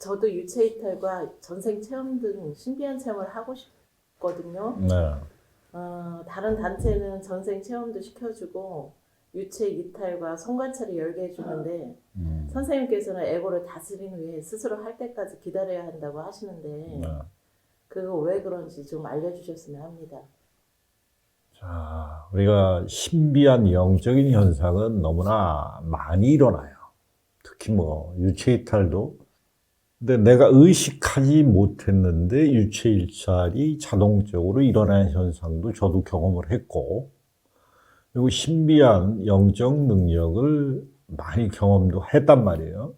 저도 유체 이탈과 전생 체험 등 신비한 체험을 하고 싶거든요. 네. 어, 다른 단체는 전생 체험도 시켜주고 유체 이탈과 성관찰을 열게 해주는데 음. 선생님께서는 에고를 다스린 후에 스스로 할 때까지 기다려야 한다고 하시는데 네. 그거 왜 그런지 좀 알려주셨으면 합니다. 자, 우리가 신비한 영적인 현상은 너무나 많이 일어나요. 특히 뭐 유체 이탈도. 근데 내가 의식하지 못했는데 유체 이탈이 자동적으로 일어나는 현상도 저도 경험을 했고, 그리고 신비한 영적 능력을 많이 경험도 했단 말이에요.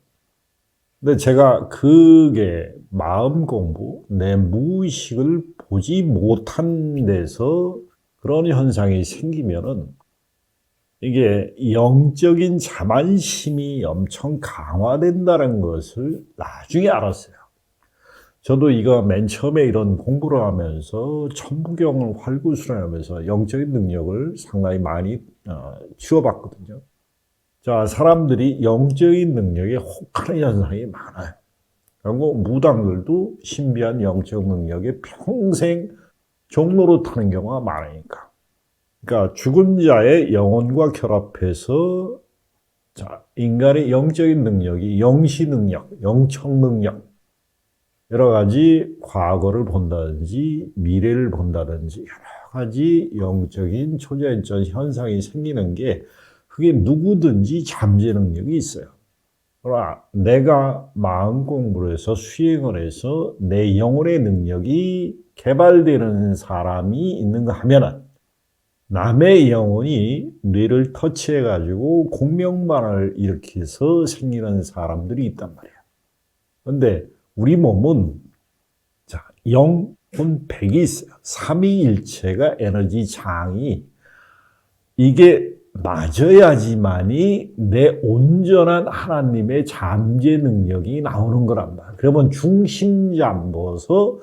근데 제가 그게 마음 공부, 내 무의식을 보지 못한 데서 그런 현상이 생기면은 이게 영적인 자만심이 엄청 강화된다는 것을 나중에 알았어요. 저도 이거 맨 처음에 이런 공부를 하면서 천부경을 활구술하면서 영적인 능력을 상당히 많이 어, 키워봤거든요. 자, 사람들이 영적인 능력에 혹하는 현상이 많아요. 그리고 무당들도 신비한 영적 능력에 평생 종로로 타는 경우가 많으니까. 그러니까 죽은 자의 영혼과 결합해서 자, 인간의 영적인 능력이 영시 능력, 영청 능력, 여러 가지 과거를 본다든지 미래를 본다든지 여러 가지 영적인 초자연적 현상이 생기는 게 그게 누구든지 잠재 능력이 있어요. 그러나 내가 마음 공부를 해서 수행을 해서 내 영혼의 능력이 개발되는 사람이 있는가 하면은 남의 영혼이 뇌를 터치해가지고 공명만을 일으켜서 생기는 사람들이 있단 말이야. 근데 우리 몸은 자, 영, 혼, 백이 있어요. 삼위일체가 에너지 장이 이게 맞아야지만이 내 온전한 하나님의 잠재 능력이 나오는 거란 말이야. 그러면 중심 잡아서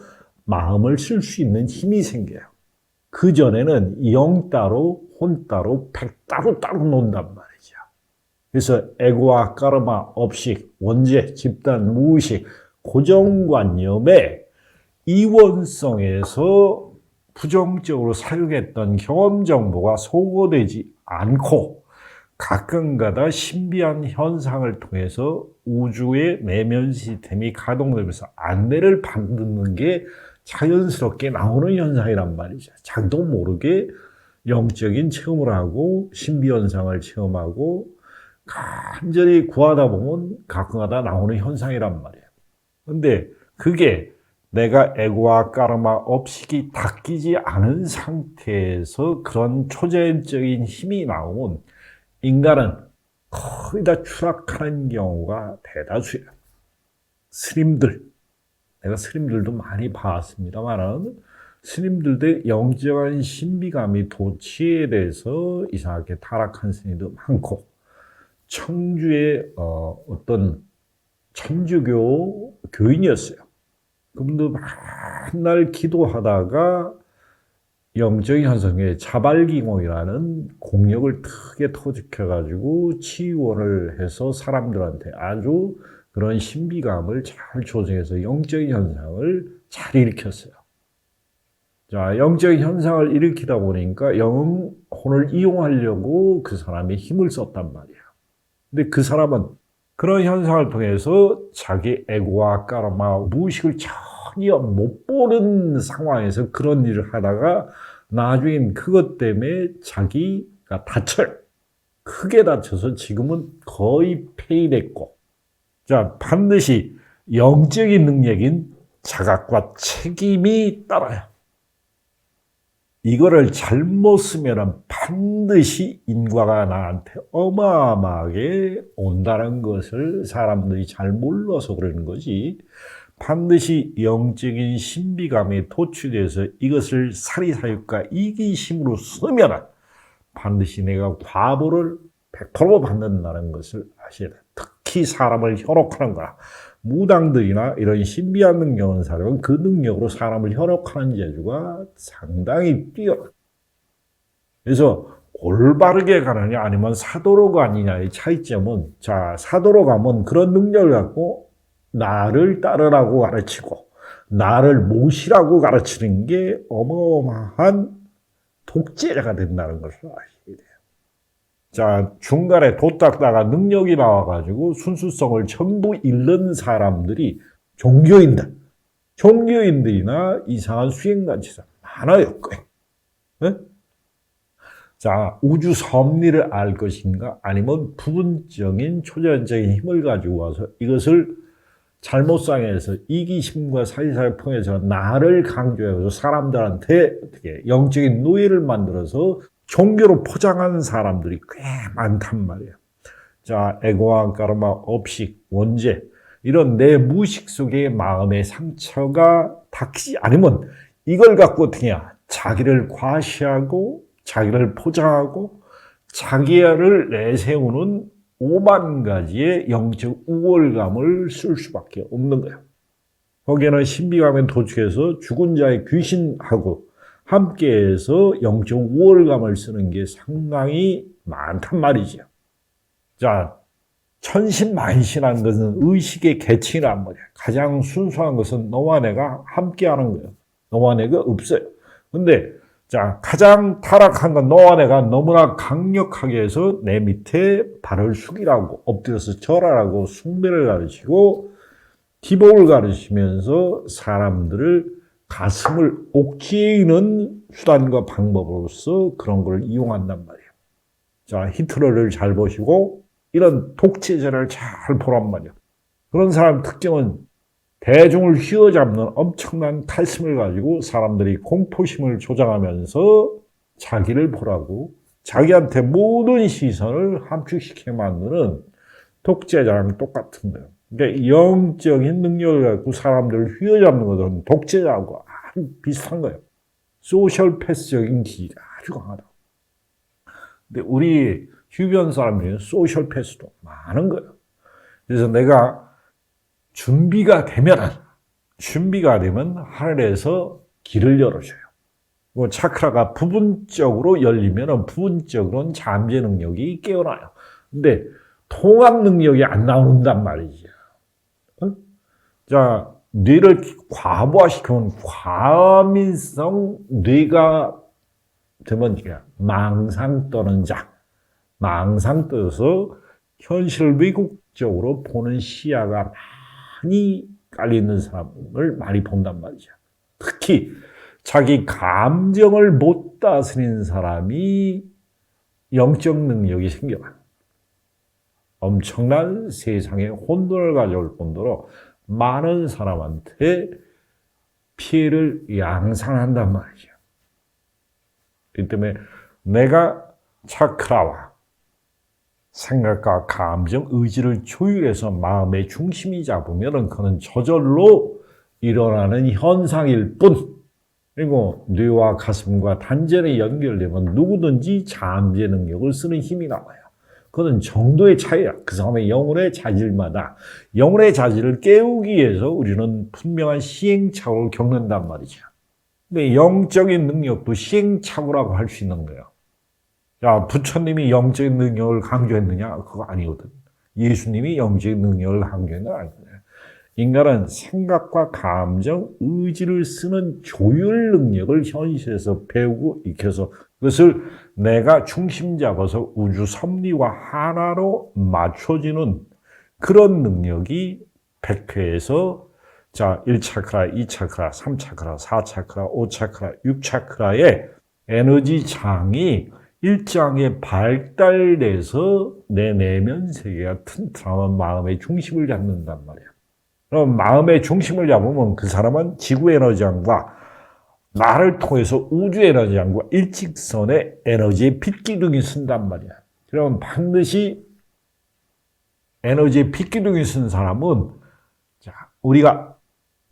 마음을 쓸 수 있는 힘이 생겨요. 그 전에는 영 따로, 혼 따로, 백 따로 따로 논단 말이죠. 그래서 에고와 까르마, 업식, 원죄, 집단, 무의식, 고정관념의 이원성에서 부정적으로 사용했던 경험 정보가 소거되지 않고 가끔가다 신비한 현상을 통해서 우주의 내면 시스템이 가동되면서 안내를 받는 게 자연스럽게 나오는 현상이란 말이죠. 자기도 모르게 영적인 체험을 하고 신비 현상을 체험하고 간절히 구하다 보면 가끔가다 나오는 현상이란 말이에요. 근데 그게 내가 에고와 까르마 업식이 닦이지 않은 상태에서 그런 초자연적인 힘이 나오면 인간은 거의 다 추락하는 경우가 대다수예요. 스님들, 내가 스님들도 많이 봤습니다만은 스님들의 영적인 신비감이 도취에 대해서 이상하게 타락한 스님도 많고 청주의 어, 어떤 천주교 교인이었어요. 그분도 맨날 기도하다가 영적인 현상에 자발기공이라는 공력을 크게 터득해가지고 치유원을 해서 사람들한테 아주 그런 신비감을 잘 조성해서 영적인 현상을 잘 일으켰어요. 자, 영적인 현상을 일으키다 보니까 영혼을 이용하려고 그 사람이 힘을 썼단 말이야. 근데 그 사람은 그런 현상을 통해서 자기 에고와 까르마, 무의식을 전혀 못 보는 상황에서 그런 일을 하다가 나중엔 그것 때문에 자기가 다쳐요. 크게 다쳐서 지금은 거의 폐위됐고. 자, 반드시 영적인 능력인 자각과 책임이 따라요. 이거를 잘못 쓰면 반드시 인과가 나한테 어마어마하게 온다는 것을 사람들이 잘 몰라서 그러는 거지. 반드시 영적인 신비감에 도취돼서 이것을 사리사욕과 이기심으로 쓰면 반드시 내가 과보를 100% 받는다는 것을 아셔야 돼. 특히 사람을 현혹하는 거라. 무당들이나 이런 신비한 능력은 사람은 그 능력으로 사람을 현혹하는 재주가 상당히 뛰어나. 그래서 올바르게 가느냐 아니면 사도로 가느냐의 차이점은 자 사도로 가면 그런 능력을 갖고 나를 따르라고 가르치고 나를 모시라고 가르치는 게 어마어마한 독재자가 된다는 것을 돼요. 자, 중간에 도닦다가 능력이 나와가지고 순수성을 전부 잃는 사람들이 종교인들, 종교인들이나 이상한 수행단체자 많아요. 꽤. 네? 자, 우주 섭리를 알 것인가? 아니면 부분적인 초자연적인 힘을 가지고 와서 이것을 잘못상해서 이기심과 사리사를 통해서 나를 강조해서 사람들한테 어떻게 영적인 노예를 만들어서 종교로 포장하는 사람들이 꽤 많단 말이에요. 자, 에고와 까르마, 업식, 원죄 이런 내 무의식 속의 마음의 상처가 닥치지 않으면 이걸 갖고 어떻게 해야 자기를 과시하고 자기를 포장하고 자기를 내세우는 오만 가지의 영적 우월감을 쓸 수밖에 없는 거예요. 거기에는 신비감에 도축해서 죽은 자의 귀신하고 함께해서 영적 우월감을 쓰는 게 상당히 많단 말이죠. 자, 천신만신한 것은 의식의 계층이란 말이야. 가장 순수한 것은 너와 내가 함께하는 거예요. 너와 내가 없어요. 근데 자, 가장 타락한 건 너와 내가 너무나 강력하게 해서 내 밑에 발을 숙이라고 엎드려서 절하라고 숭배를 가르치고 기복을 가르치면서 사람들을 가슴을 옥죄이는 수단과 방법으로서 그런 걸 이용한단 말이에요. 자, 히틀러를 잘 보시고 이런 독재자를 잘 보란 말이에요. 그런 사람 특징은 대중을 휘어잡는 엄청난 탈심을 가지고 사람들이 공포심을 조장하면서 자기를 보라고 자기한테 모든 시선을 함축시키게 만드는 독재자랑 똑같은 거예요. 그러니까 영적인 능력을 갖고 사람들을 휘어잡는 것은 독재자하고 아주 비슷한 거예요. 소셜 패스적인 기가 아주 강하다. 근데 우리 주변 사람들은 소셜 패스도 많은 거예요. 그래서 내가 준비가 되면 준비가 되면 하늘에서 길을 열어줘요. 뭐 차크라가 부분적으로 열리면 부분적으로는 잠재 능력이 깨어나요. 근데 통합 능력이 안 나온단 말이죠. 어? 자, 뇌를 과부하시키면 과민성 뇌가 되면 망상 떠는 자, 망상 떠서 현실 왜곡적으로 보는 시야가 많이 깔려있는 사람을 많이 본단 말이죠. 특히 자기 감정을 못 다스리는 사람이 영적 능력이 생겨요. 엄청난 세상에 혼돈을 가져올 뿐더러 많은 사람한테 피해를 양산한단 말이죠. 이 때문에 내가 차크라와 생각과 감정, 의지를 조율해서 마음의 중심이 잡으면 그는 저절로 일어나는 현상일 뿐. 그리고 뇌와 가슴과 단전에 연결되면 누구든지 잠재 능력을 쓰는 힘이 나와요. 그건 정도의 차이야. 그 사람의 영혼의 자질마다 영혼의 자질을 깨우기 위해서 우리는 분명한 시행착오를 겪는단 말이죠. 근데 영적인 능력도 시행착오라고 할 수 있는 거예요. 야, 부처님이 영적인 능력을 강조했느냐? 그거 아니거든. 예수님이 영적인 능력을 강조했느냐? 아니거든. 인간은 생각과 감정, 의지를 쓰는 조율 능력을 현실에서 배우고 익혀서 그것을 내가 중심 잡아서 우주 섭리와 하나로 맞춰지는 그런 능력이 100회에서 자, 1차크라, 2차크라, 3차크라, 4차크라, 5차크라, 6차크라의 에너지 장이 일장에 발달돼서 내 내면 세계가 튼튼한 마음의 중심을 잡는단 말이야. 그럼 마음의 중심을 잡으면 그 사람은 지구 에너지장과 나를 통해서 우주 에너지장과 일직선의 에너지의 핏기둥이 쓴단 말이야. 그러면 반드시 에너지의 핏기둥이 쓴 사람은 자, 우리가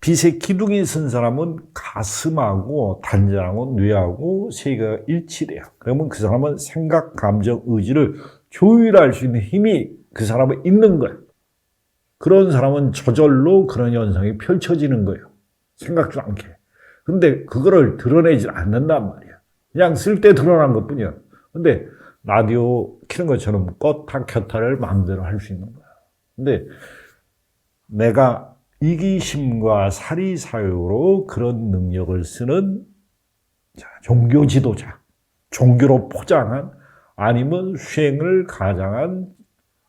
빛의 기둥이 쓴 사람은 가슴하고 단전하고 뇌하고 세계가 일치돼요. 그러면 그 사람은 생각, 감정, 의지를 조율할 수 있는 힘이 그 사람은 있는 거예요. 그런 사람은 저절로 그런 현상이 펼쳐지는 거예요. 생각도 않게. 근데 그거를 드러내지 않는단 말이야. 그냥 쓸 때 드러난 것 뿐이야. 근데 라디오 키는 것처럼 껐다 켰다를 마음대로 할 수 있는 거야. 근데 내가 이기심과 사리사욕으로 그런 능력을 쓰는 자, 종교 지도자, 종교로 포장한 아니면 수행을 가장한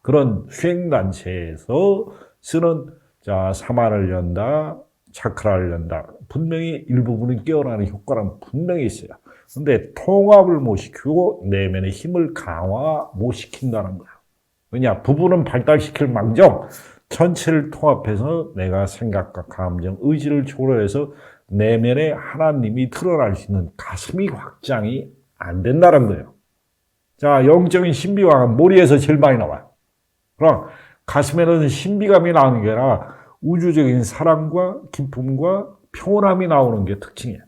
그런 수행단체에서 쓰는 자, 사마를 연다, 차크라를 연다. 분명히 일부분은 깨어나는 효과는 분명히 있어요. 근데 통합을 못 시키고 내면의 힘을 강화 못 시킨다는 거야. 왜냐? 부분은 발달시킬 망정 전체를 통합해서 내가 생각과 감정, 의지를 초월해서 내면에 하나님이 드러날 수 있는 가슴이 확장이 안 된다는 거예요. 자, 영적인 신비감은 머리에서 제일 많이 나와요. 그럼 가슴에는 신비감이 나오는 게 아니라 우주적인 사랑과 기쁨과 평온함이 나오는 게 특징이에요.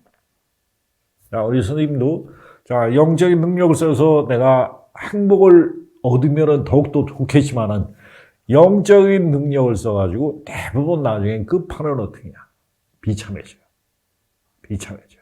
자, 우리 선생님도 자, 영적인 능력을 써서 내가 행복을 얻으면 더욱더 좋겠지만은 영적인 능력을 써가지고 대부분 나중에 끝판은 어떻게 냐 비참해져요. 비참해져요.